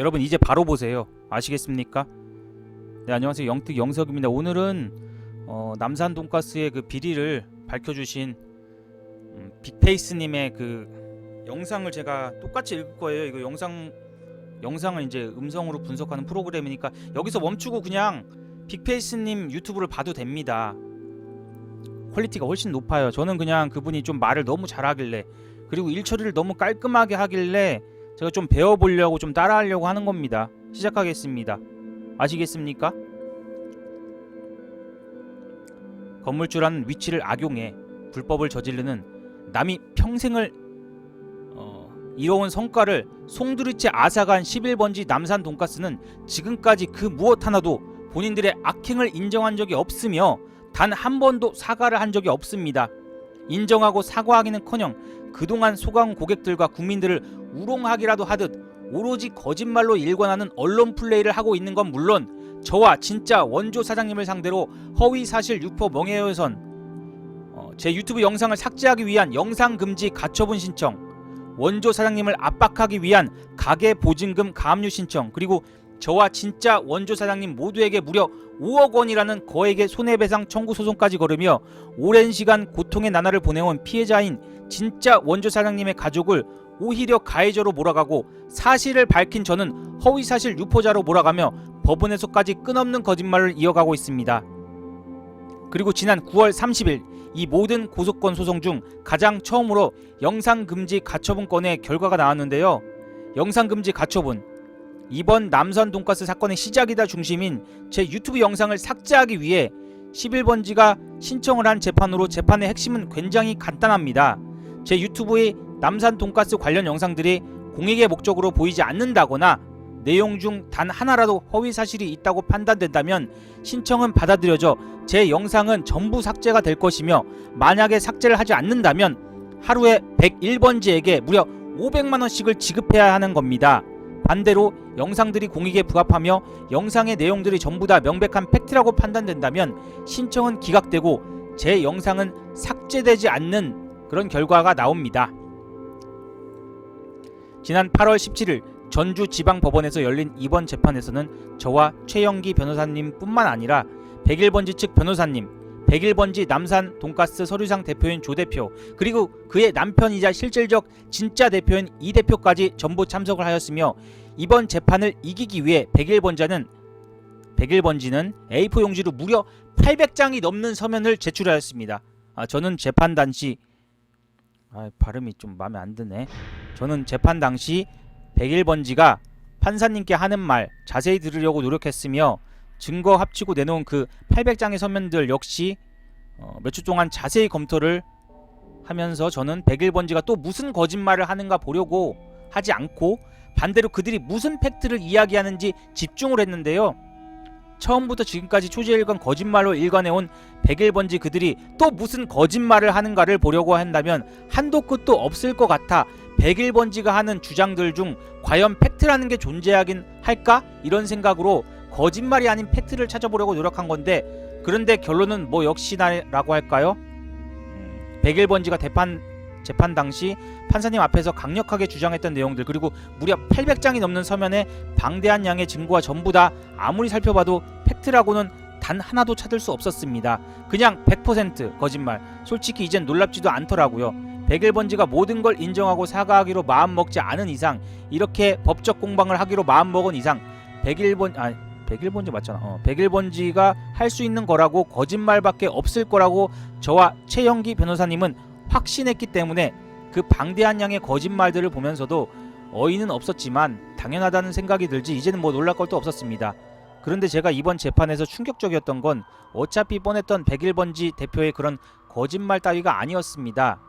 여러분 이제 바로 보세요. 아시겠습니까? 네 안녕하세요 영특 영석입니다. 오늘은 어, 남산 돈가스의 그 비리를 밝혀주신 음, 빅페이스님의 그 영상을 제가 똑같이 읽을 거예요. 이거 영상 영상을 이제 음성으로 분석하는 프로그램이니까 여기서 멈추고 그냥 빅페이스님 유튜브를 봐도 됩니다. 퀄리티가 훨씬 높아요. 저는 그냥 그분이 좀 말을 너무 잘하길래 그리고 일 처리를 너무 깔끔하게 하길래 제가 좀 배워보려고 좀 따라하려고 하는 겁니다. 시작하겠습니다. 아시겠습니까? 건물주라는 위치를 악용해 불법을 저지르는 남이 평생을 어, 이뤄온 성과를 송두리째 앗아간 11번지 남산 돈가스는 지금까지 그 무엇 하나도 본인들의 악행을 인정한 적이 없으며 단 한 번도 사과를 한 적이 없습니다. 인정하고 사과하기는커녕 그동안 소강 고객들과 국민들을 우롱하기라도 하듯 오로지 거짓말로 일관하는 언론 플레이를 하고 있는 건 물론 저와 진짜 원조 사장님을 상대로 허위 사실 유포 명예훼손 어, 제 유튜브 영상을 삭제하기 위한 영상 금지 가처분 신청 원조 사장님을 압박하기 위한 가계 보증금 가압류 신청 그리고 저와 진짜 원조 사장님 모두에게 무려 5억 원이라는 거액의 손해배상 청구 소송까지 걸으며 오랜 시간 고통의 나날을 보내온 피해자인 진짜 원조 사장님의 가족을 오히려 가해자로 몰아가고 사실을 밝힌 저는 허위사실 유포자로 몰아가며 법원에서까지 끝없는 거짓말을 이어가고 있습니다. 그리고 지난 9월 30일 이 모든 고소권 소송 중 가장 처음으로 영상금지 가처분 건의 결과가 나왔는데요. 영상금지 가처분 이번 남산 돈가스 사건의 시작이다 중심인 제 유튜브 영상을 삭제하기 위해 11번지가 신청을 한 재판으로 재판의 핵심은 굉장히 간단합니다. 제 유튜브의 남산 돈가스 관련 영상들이 공익의 목적으로 보이지 않는다거나 내용 중 단 하나라도 허위 사실이 있다고 판단된다면 신청은 받아들여져 제 영상은 전부 삭제가 될 것이며 만약에 삭제를 하지 않는다면 하루에 101번지에게 무려 500만 원씩을 지급해야 하는 겁니다. 반대로 영상들이 공익에 부합하며 영상의 내용들이 전부 다 명백한 팩트라고 판단된다면 신청은 기각되고 제 영상은 삭제되지 않는 그런 결과가 나옵니다. 지난 8월 17일 전주지방법원에서 열린 이번 재판에서는 저와 최영기 변호사님뿐만 아니라 101번지 측 변호사님, 101번지 남산 돈가스 서류상 대표인 조 대표, 그리고 그의 남편이자 실질적 진짜 대표인 이 대표까지 전부 참석을 하였으며 이번 재판을 이기기 위해 101번자는 101번지는 A4 용지로 무려 800장이 넘는 서면을 제출하였습니다. 아, 저는 재판 당시 아, 발음이 좀 마음에 안 드네. 저는 재판 당시 101번지가 판사님께 하는 말 자세히 들으려고 노력했으며 증거 합치고 내놓은 그 800장의 서면들 역시 어, 몇주 동안 자세히 검토를 하면서 저는 101번지가 또 무슨 거짓말을 하는가 보려고 하지 않고 반대로 그들이 무슨 팩트를 이야기하는지 집중을 했는데요. 처음부터 지금까지 초지일관 거짓말로 일관해온 101번지 그들이 또 무슨 거짓말을 하는가를 보려고 한다면 한도 끝도 없을 것 같아 101번지가 하는 주장들 중 과연 팩트라는 게 존재하긴 할까? 이런 생각으로 거짓말이 아닌 팩트를 찾아보려고 노력한 건데 그런데 결론은 뭐 역시나라고 할까요? 음, 101번지가 대판 재판 당시 판사님 앞에서 강력하게 주장했던 내용들 그리고 무려 800장이 넘는 서면에 방대한 양의 증거가 전부 다 아무리 살펴봐도 팩트라고는 단 하나도 찾을 수 없었습니다. 그냥 100% 거짓말. 솔직히 이젠 놀랍지도 않더라고요. 101번지가 모든 걸 인정하고 사과하기로 마음먹지 않은 이상 이렇게 법적 공방을 하기로 마음먹은 이상 101번 아 101번지 맞잖아. 어, 101번지가 할 수 있는 거라고 거짓말밖에 없을 거라고 저와 최영기 변호사님은 확신했기 때문에 그 방대한 양의 거짓말들을 보면서도 어이는 없었지만 당연하다는 생각이 들지 이제는 뭐 놀랄 것도 없었습니다. 그런데 제가 이번 재판에서 충격적이었던 건 어차피 뻔했던 101번지 대표의 그런 거짓말 따위가 아니었습니다.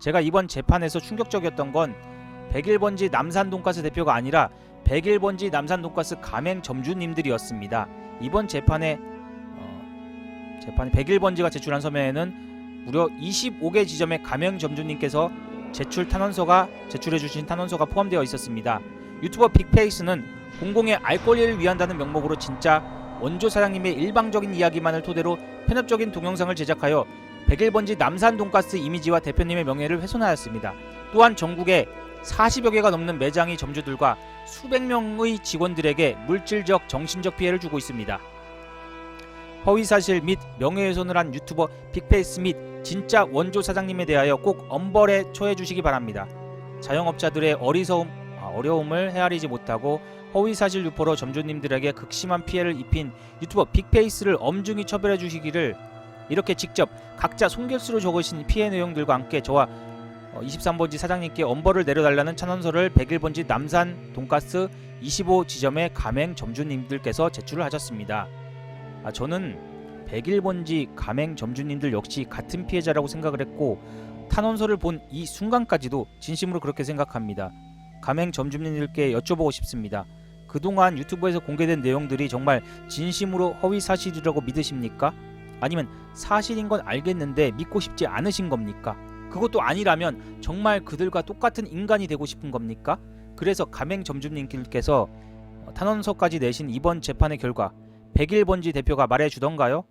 제가 이번 재판에서 충격적이었던 건 101번지 남산 돈가스 대표가 아니라 101번지 남산 돈가스 가맹 점주님들이었습니다. 이번 재판에 어, 재판에 101번지가 제출한 서면에는 무려 25개 지점의 가맹 점주님께서 제출 탄원서가 제출해 주신 탄원서가 포함되어 있었습니다. 유튜버 빅페이스는 공공의 알 권리를 위한다는 명목으로 진짜 원조 사장님의 일방적인 이야기만을 토대로 편협적인 동영상을 제작하여 101번지 남산 돈가스 이미지와 대표님의 명예를 훼손하였습니다. 또한 전국에 40여 개가 넘는 매장이 점주들과 수백 명의 직원들에게 물질적, 정신적 피해를 주고 있습니다. 허위사실 및 명예훼손을 한 유튜버 빅페이스 및 진짜 원조 사장님에 대하여 꼭 엄벌에 처해 주시기 바랍니다. 자영업자들의 어리석음, 아, 어려움을 헤아리지 못하고 허위사실 유포로 점주님들에게 극심한 피해를 입힌 유튜버 빅페이스를 엄중히 처벌해 주시기를 이렇게 직접 각자 손결수로 적으신 피해 내용들과 함께 저와 23번지 사장님께 엄벌을 내려달라는 찬원서를 101번지 남산 돈가스 25지점의 가맹 점주님들께서 제출을 하셨습니다. 아, 저는 101번지 가맹 점주님들 역시 같은 피해자라고 생각을 했고 탄원서를 본 이 순간까지도 진심으로 그렇게 생각합니다. 가맹 점주님들께 여쭤보고 싶습니다. 그동안 유튜브에서 공개된 내용들이 정말 진심으로 허위 사실이라고 믿으십니까? 아니면 사실인 건 알겠는데 믿고 싶지 않으신 겁니까? 그것도 아니라면 정말 그들과 똑같은 인간이 되고 싶은 겁니까? 그래서 가맹 점주님들께서 탄원서까지 내신 이번 재판의 결과 101번지 대표가 말해주던가요?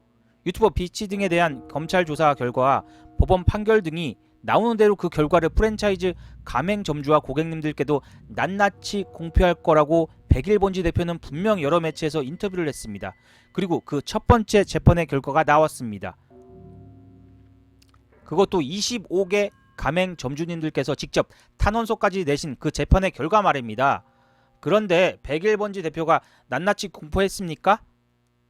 유튜버 비치 등에 대한 검찰 조사 결과와 법원 판결 등이 나오는 대로 그 결과를 프랜차이즈 가맹 점주와 고객님들께도 낱낱이 공표할 거라고 101번지 대표는 분명 여러 매체에서 인터뷰를 했습니다. 그리고 그 첫 번째 재판의 결과가 나왔습니다. 그것도 25개 가맹 점주님들께서 직접 탄원서까지 내신 그 재판의 결과 말입니다. 그런데 101번지 대표가 낱낱이 공포했습니까?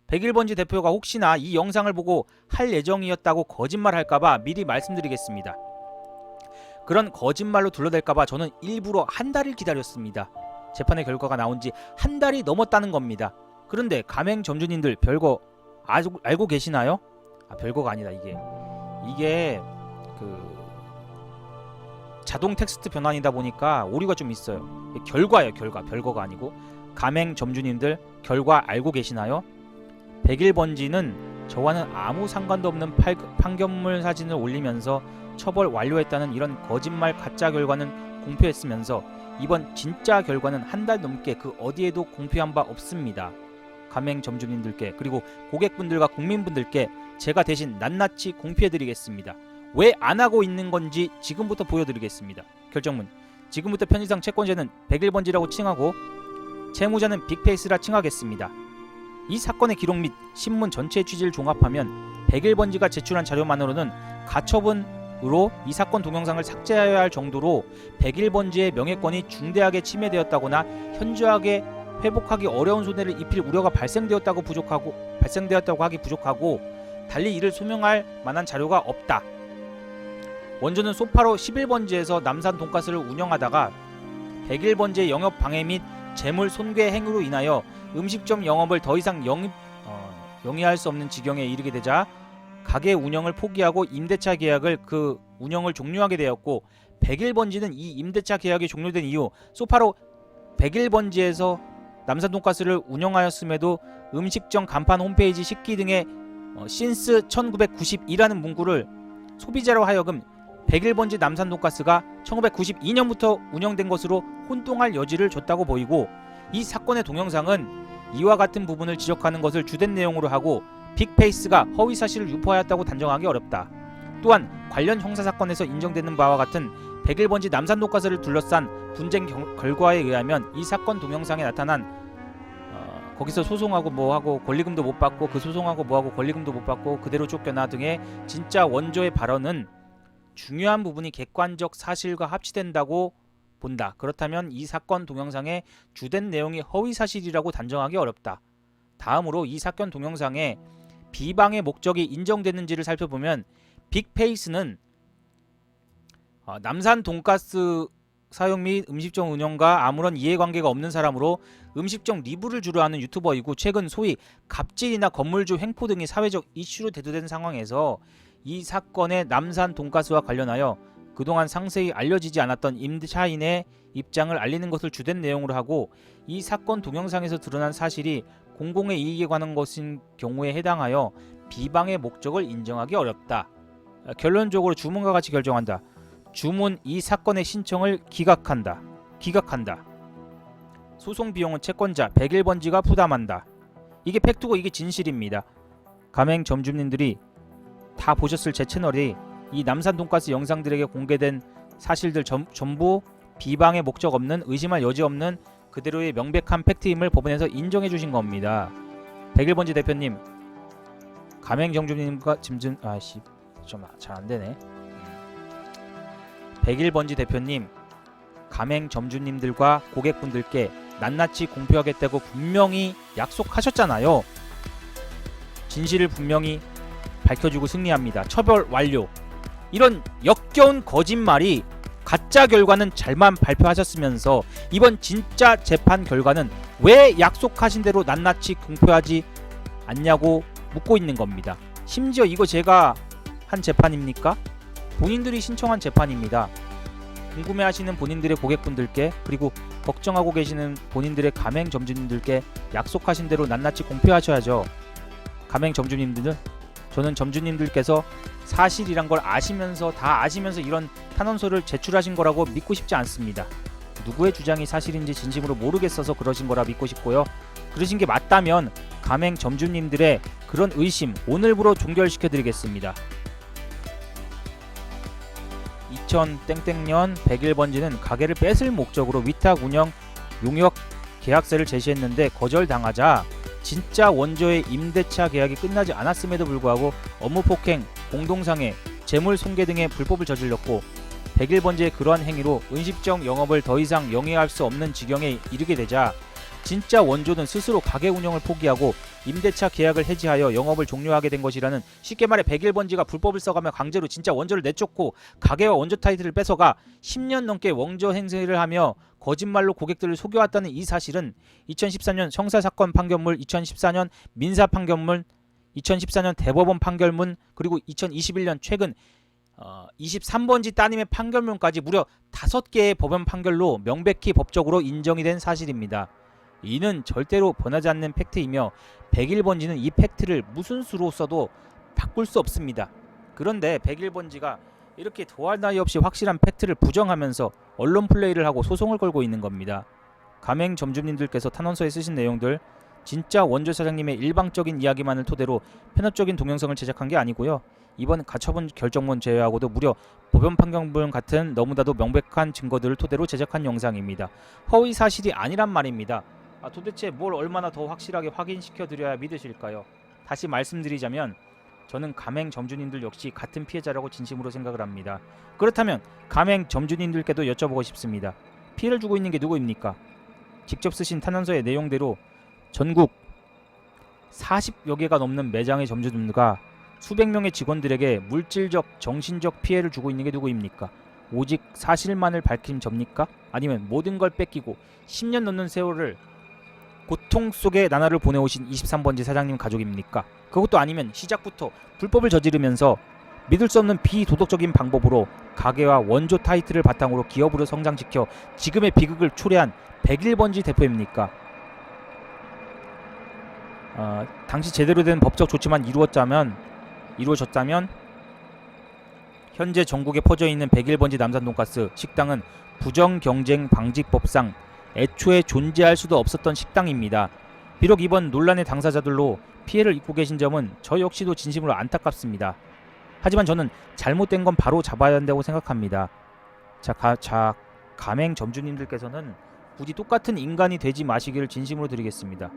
101번지 대표가 혹시나 이 영상을 보고 할 예정이었다고 거짓말할까봐 미리 말씀드리겠습니다. 그런 거짓말로 둘러댈까봐 저는 일부러 한 달을 기다렸습니다. 재판의 결과가 나온 지 한 달이 넘었다는 겁니다. 그런데 가맹 점주님들 별거 알고, 알고 계시나요? 아 별거가 아니다 이게 이게 그 자동 텍스트 변환이다 보니까 오류가 좀 있어요. 결과예요 결과 별거가 아니고 가맹 점주님들 결과 알고 계시나요? 101번지는 저와는 아무 상관도 없는 팔, 판결물 사진을 올리면서 처벌 완료했다는 이런 거짓말 가짜 결과는 공표했으면서 이번 진짜 결과는 한 달 넘게 그 어디에도 공표한 바 없습니다. 가맹 점주님들께 그리고 고객분들과 국민분들께 제가 대신 낱낱이 공표해드리겠습니다. 왜 안 하고 있는 건지 지금부터 보여드리겠습니다. 결정문 지금부터 편의상 채권자는 101번지라고 칭하고 채무자는 빅페이스라 칭하겠습니다. 이 사건의 기록 및 신문 전체의 취지를 종합하면 101번지가 제출한 자료만으로는 가처분으로 이 사건 동영상을 삭제해야 할 정도로 101번지의 명예권이 중대하게 침해되었다거나 현저하게 회복하기 어려운 손해를 입힐 우려가 발생되었다고 부족하고 발생되었다고 하기 부족하고 달리 이를 소명할 만한 자료가 없다. 원조는 소파로 11번지에서 남산 돈가스를 운영하다가 101번지의 영업 방해 및 재물 손괴 행위로 인하여 음식점 영업을 더 이상 영입, 어, 영위할 수 없는 지경에 이르게 되자 가게 운영을 포기하고 임대차 계약을 그 운영을 종료하게 되었고 101번지는 이 임대차 계약이 종료된 이후 소파로 101번지에서 남산 돈가스를 운영하였음에도 음식점 간판 홈페이지 식기 등의 어, 신스 1992라는 문구를 소비자로 하여금 101번지 남산 돈가스가 1992년부터 운영된 것으로 혼동할 여지를 줬다고 보이고 이 사건의 동영상은 이와 같은 부분을 지적하는 것을 주된 내용으로 하고 빅페이스가 허위 사실을 유포하였다고 단정하기 어렵다. 또한 관련 형사 사건에서 인정되는 바와 같은 101번지 남산 돈가스를 둘러싼 분쟁 경- 결과에 의하면 이 사건 동영상에 나타난 어, 거기서 소송하고 뭐하고 권리금도 못 받고 그 소송하고 뭐하고 권리금도 못 받고 그대로 쫓겨나 등의 진짜 원조의 발언은 중요한 부분이 객관적 사실과 합치된다고 본다. 그렇다면 이 사건 동영상의 주된 내용이 허위 사실이라고 단정하기 어렵다. 다음으로 이 사건 동영상에 비방의 목적이 인정되는지를 살펴보면 빅페이스는 어, 남산 돈가스 사용 및 음식점 운영과 아무런 이해관계가 없는 사람으로 음식점 리뷰를 주로 하는 유튜버이고 최근 소위 갑질이나 건물주 횡포 등이 사회적 이슈로 대두된 상황에서 이 사건의 남산 돈가스와 관련하여 그동안 상세히 알려지지 않았던 임차인의 입장을 알리는 것을 주된 내용으로 하고 이 사건 동영상에서 드러난 사실이 공공의 이익에 관한 것인 경우에 해당하여 비방의 목적을 인정하기 어렵다. 아, 결론적으로 주문과 같이 결정한다. 주문 이 사건의 신청을 기각한다. 기각한다. 소송 비용은 채권자 101번지가 부담한다. 이게 팩트고 이게 진실입니다. 가맹 점주님들이 다 보셨을 제 채널이 이 남산 돈가스 영상들에게 공개된 사실들 전, 전부 비방의 목적 없는 의심할 여지 없는 그대로의 명백한 팩트임을 법원에서 인정해 주신 겁니다. 백일번지 대표님 가맹정주님과 짐준 아씨 좀 잘 안 되네. 백일번지 대표님 가맹점주님들과 고객분들께 낱낱이 공표하겠다고 분명히 약속하셨잖아요. 진실을 분명히 밝혀주고 승리합니다. 처벌 완료. 이런 역겨운 거짓말이 가짜 결과는 잘만 발표하셨으면서 이번 진짜 재판 결과는 왜 약속하신 대로 낱낱이 공표하지 않냐고 묻고 있는 겁니다. 심지어 이거 제가 한 재판입니까? 본인들이 신청한 재판입니다. 궁금해하시는 본인들의 고객분들께 그리고 걱정하고 계시는 본인들의 가맹 점주님들께 약속하신 대로 낱낱이 공표하셔야죠. 가맹 점주님들은 저는 점주님들께서 사실이란 걸 아시면서 다 아시면서 이런 탄원서를 제출하신 거라고 믿고 싶지 않습니다. 누구의 주장이 사실인지 진심으로 모르겠어서 그러신 거라 믿고 싶고요. 그러신 게 맞다면 가맹 점주님들의 그런 의심 오늘부로 종결시켜 드리겠습니다. 2000 땡땡년 101번지는 가게를 뺏을 목적으로 위탁 운영 용역 계약서를 제시했는데 거절당하자 진짜 원조의 임대차 계약이 끝나지 않았음에도 불구하고 업무 폭행, 공동상해, 재물 손괴 등의 불법을 저질렀고 101번지의 그러한 행위로 은식적 영업을 더 이상 영위할 수 없는 지경에 이르게 되자 진짜 원조는 스스로 가게 운영을 포기하고 임대차 계약을 해지하여 영업을 종료하게 된 것이라는 쉽게 말해 101번지가 불법을 써가며 강제로 진짜 원조를 내쫓고 가게와 원조 타이틀을 뺏어가 10년 넘게 원조 행세를 하며 거짓말로 고객들을 속여왔다는 이 사실은 2014년 형사 사건 판결문, 2014년 민사 판결문, 2014년 대법원 판결문 그리고 2021년 최근 어, 23번지 따님의 판결문까지 무려 5개의 법원 판결로 명백히 법적으로 인정이 된 사실입니다. 이는 절대로 변하지 않는 팩트이며 101번지는 이 팩트를 무슨 수로 써도 바꿀 수 없습니다. 그런데 101번지가 이렇게 더할 나위 없이 확실한 팩트를 부정하면서 언론 플레이를 하고 소송을 걸고 있는 겁니다. 가맹 점주님들께서 탄원서에 쓰신 내용들 진짜 원조 사장님의 일방적인 이야기만을 토대로 편협적인 동영상을 제작한 게 아니고요. 이번 가처분 결정문 제외하고도 무려 법원 판결문 같은 너무나도 명백한 증거들을 토대로 제작한 영상입니다. 허위 사실이 아니란 말입니다. 아, 도대체 뭘 얼마나 더 확실하게 확인시켜 드려야 믿으실까요? 다시 말씀드리자면 저는 가맹 점주님들 역시 같은 피해자라고 진심으로 생각을 합니다. 그렇다면 가맹 점주님들께도 여쭤보고 싶습니다. 피해를 주고 있는 게 누구입니까? 직접 쓰신 탄원서의 내용대로 전국 40여 개가 넘는 매장의 점주님들과 수백 명의 직원들에게 물질적, 정신적 피해를 주고 있는 게 누구입니까? 오직 사실만을 밝힌 접니까? 아니면 모든 걸 뺏기고 10년 넘는 세월을 고통 속의 나날을 보내오신 23번지 사장님 가족입니까? 그것도 아니면 시작부터 불법을 저지르면서 믿을 수 없는 비도덕적인 방법으로 가게와 원조 타이틀을 바탕으로 기업으로 성장시켜 지금의 비극을 초래한 101번지 대표입니까? 어, 당시 제대로 된 법적 조치만 이루었다면 이루어졌다면 현재 전국에 퍼져 있는 101번지 남산 돈가스 식당은 부정 경쟁 방지법상 애초에 존재할 수도 없었던 식당입니다. 비록 이번 논란의 당사자들로 피해를 입고 계신 점은 저 역시도 진심으로 안타깝습니다. 하지만 저는 잘못된 건 바로 잡아야 한다고 생각합니다. 자, 가, 자 가맹 점주님들께서는 부디 똑같은 인간이 되지 마시기를 진심으로 드리겠습니다.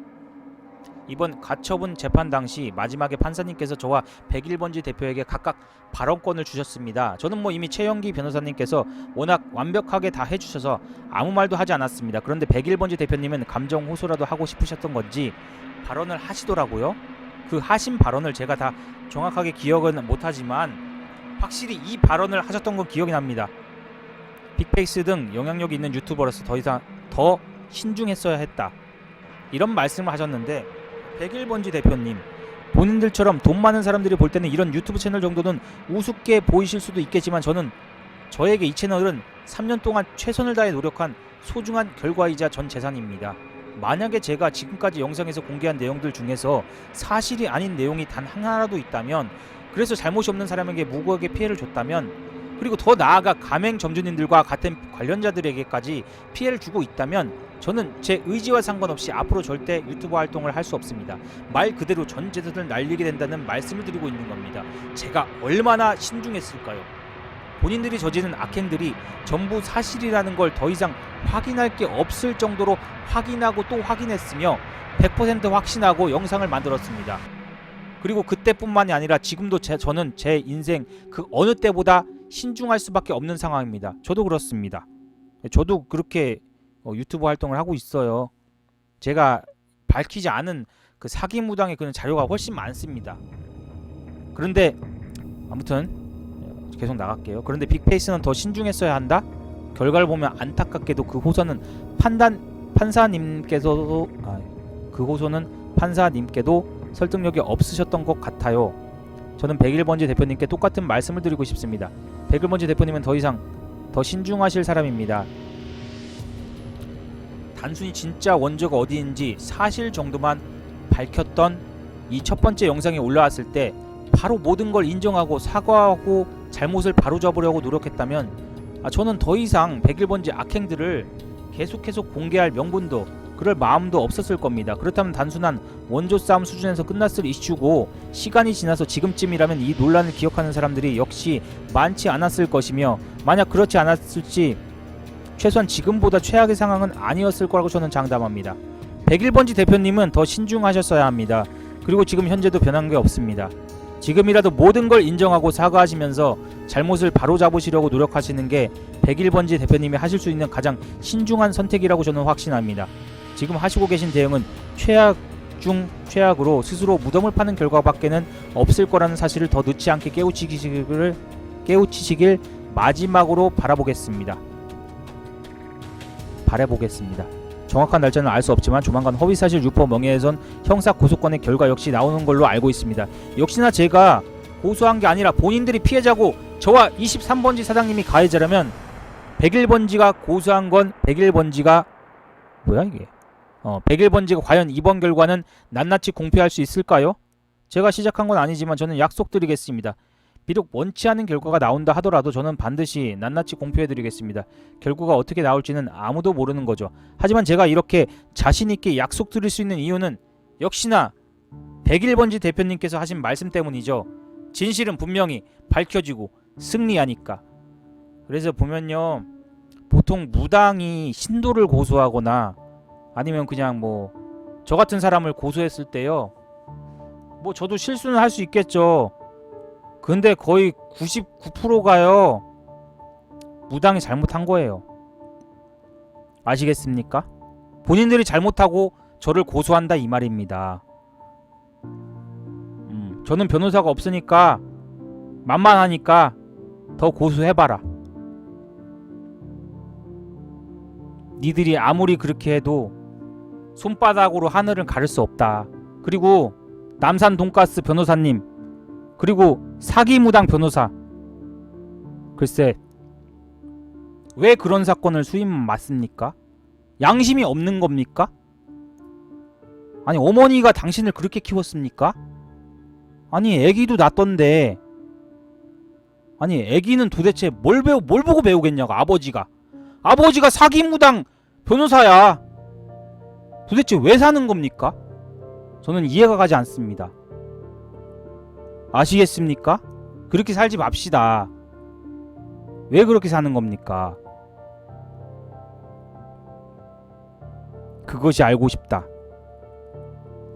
이번 가처분 재판 당시 마지막에 판사님께서 저와 101번지 대표에게 각각 발언권을 주셨습니다. 저는 뭐 이미 최영기 변호사님께서 워낙 완벽하게 다 해주셔서 아무 말도 하지 않았습니다. 그런데 101번지 대표님은 감정 호소라도 하고 싶으셨던 건지 발언을 하시더라고요. 그 하신 발언을 제가 다 정확하게 기억은 못하지만 확실히 이 발언을 하셨던 건 기억이 납니다. 빅페이스 등 영향력 있는 유튜버로서 더 이상 더 신중했어야 했다. 이런 말씀을 하셨는데 101번지 대표님 본인들처럼 돈 많은 사람들이 볼 때는 이런 유튜브 채널 정도는 우습게 보이실 수도 있겠지만 저는 저에게 이 채널은 3년 동안 최선을 다해 노력한 소중한 결과이자 전 재산입니다. 만약에 제가 지금까지 영상에서 공개한 내용들 중에서 사실이 아닌 내용이 단 하나라도 있다면 그래서 잘못이 없는 사람에게 무고하게 피해를 줬다면 그리고 더 나아가 가맹 점주님들과 같은 관련자들에게까지 피해를 주고 있다면 저는 제 의지와 상관없이 앞으로 절대 유튜브 활동을 할 수 없습니다. 말 그대로 전 재산을 날리게 된다는 말씀을 드리고 있는 겁니다. 제가 얼마나 신중했을까요? 본인들이 저지른 악행들이 전부 사실이라는 걸 더 이상 확인할 게 없을 정도로 확인하고 또 확인했으며 100% 확신하고 영상을 만들었습니다. 그리고 그때뿐만이 아니라 지금도 제, 저는 제 인생 그 어느 때보다 신중할 수밖에 없는 상황입니다. 저도 그렇습니다. 저도 그렇게 어, 유튜브 활동을 하고 있어요. 제가 밝히지 않은 그 사기 무당의 그런 자료가 훨씬 많습니다. 그런데 아무튼 어, 계속 나갈게요. 그런데 빅페이스는 더 신중했어야 한다. 결과를 보면 안타깝게도 그 호소는 판단 판사님께서도 아, 그 호소는 판사님께도 설득력이 없으셨던 것 같아요. 저는 백일번지 대표님께 똑같은 말씀을 드리고 싶습니다. 백일번지 대표님은 더 이상 더 신중하실 사람입니다. 단순히 진짜 원조가 어디인지 사실 정도만 밝혔던 이 첫 번째 영상이 올라왔을 때 바로 모든 걸 인정하고 사과하고 잘못을 바로잡으려고 노력했다면 아, 저는 더 이상 백일번지 악행들을 계속해서 공개할 명분도 그럴 마음도 없었을 겁니다. 그렇다면 단순한 원조 싸움 수준에서 끝났을 이슈고 시간이 지나서 지금쯤이라면 이 논란을 기억하는 사람들이 역시 많지 않았을 것이며 만약 그렇지 않았을지 최소한 지금보다 최악의 상황은 아니었을 거라고 저는 장담합니다. 101번지 대표님은 더 신중하셨어야 합니다. 그리고 지금 현재도 변한 게 없습니다. 지금이라도 모든 걸 인정하고 사과하시면서 잘못을 바로잡으시려고 노력하시는 게 101번지 대표님이 하실 수 있는 가장 신중한 선택이라고 저는 확신합니다. 지금 하시고 계신 대응은 최악 중 최악으로 스스로 무덤을 파는 결과밖에는 없을 거라는 사실을 더 늦지 않게 깨우치시기를 깨우치시길 마지막으로 바라보겠습니다. 바라보겠습니다. 정확한 날짜는 알 수 없지만 조만간 허위사실 유포 명예훼손 형사 고소권의 결과 역시 나오는 걸로 알고 있습니다. 역시나 제가 고소한 게 아니라 본인들이 피해자고 저와 23번지 사장님이 가해자라면 101번지가 고소한 건 101번지가 뭐야 이게? 어, 101번지가 과연 이번 결과는 낱낱이 공표할 수 있을까요? 제가 시작한 건 아니지만 저는 약속드리겠습니다. 비록 원치 않은 결과가 나온다 하더라도 저는 반드시 낱낱이 공표해드리겠습니다. 결과가 어떻게 나올지는 아무도 모르는 거죠. 하지만 제가 이렇게 자신 있게 약속드릴 수 있는 이유는 역시나 101번지 대표님께서 하신 말씀 때문이죠. 진실은 분명히 밝혀지고 승리하니까. 그래서 보면요. 보통 무당이 신도를 고소하거나 아니면 그냥 뭐 저 같은 사람을 고소했을 때요. 뭐 저도 실수는 할 수 있겠죠. 근데 거의 99%가요. 무당이 잘못한 거예요. 아시겠습니까? 본인들이 잘못하고 저를 고소한다 이 말입니다. 음, 저는 변호사가 없으니까 만만하니까 더 고소해봐라. 니들이 아무리 그렇게 해도 손바닥으로 하늘을 가를 수 없다. 그리고 남산 돈가스 변호사님 그리고 사기 무당 변호사 글쎄 왜 그런 사건을 수임 맞습니까? 양심이 없는 겁니까? 아니 어머니가 당신을 그렇게 키웠습니까? 아니 애기도 낳던데 아니 애기는 도대체 뭘 배우 뭘 보고 배우겠냐고 아버지가 아버지가 사기 무당 변호사야 도대체 왜 사는 겁니까? 저는 이해가 가지 않습니다. 아시겠습니까? 그렇게 살지 맙시다. 왜 그렇게 사는 겁니까? 그것이 알고 싶다.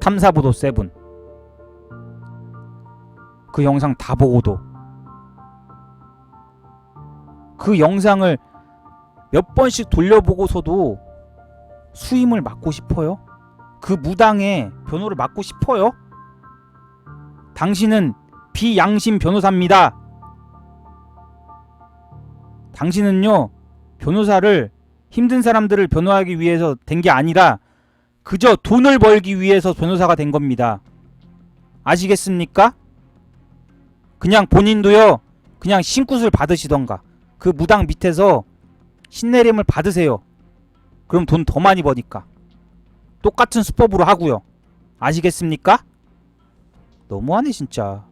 탐사보도 세븐. 그 영상 다 보고도 그 영상을 몇 번씩 돌려보고서도 수임을 맡고 싶어요? 그 무당의 변호를 맡고 싶어요? 당신은 비양심 변호사입니다. 당신은요, 변호사를 힘든 사람들을 변호하기 위해서 된 게 아니라 그저 돈을 벌기 위해서 변호사가 된 겁니다. 아시겠습니까? 그냥 본인도요, 그냥 신굿을 받으시던가 그 무당 밑에서 신내림을 받으세요. 그럼 돈 더 많이 버니까. 똑같은 수법으로 하고요. 아시겠습니까? 너무하네 진짜.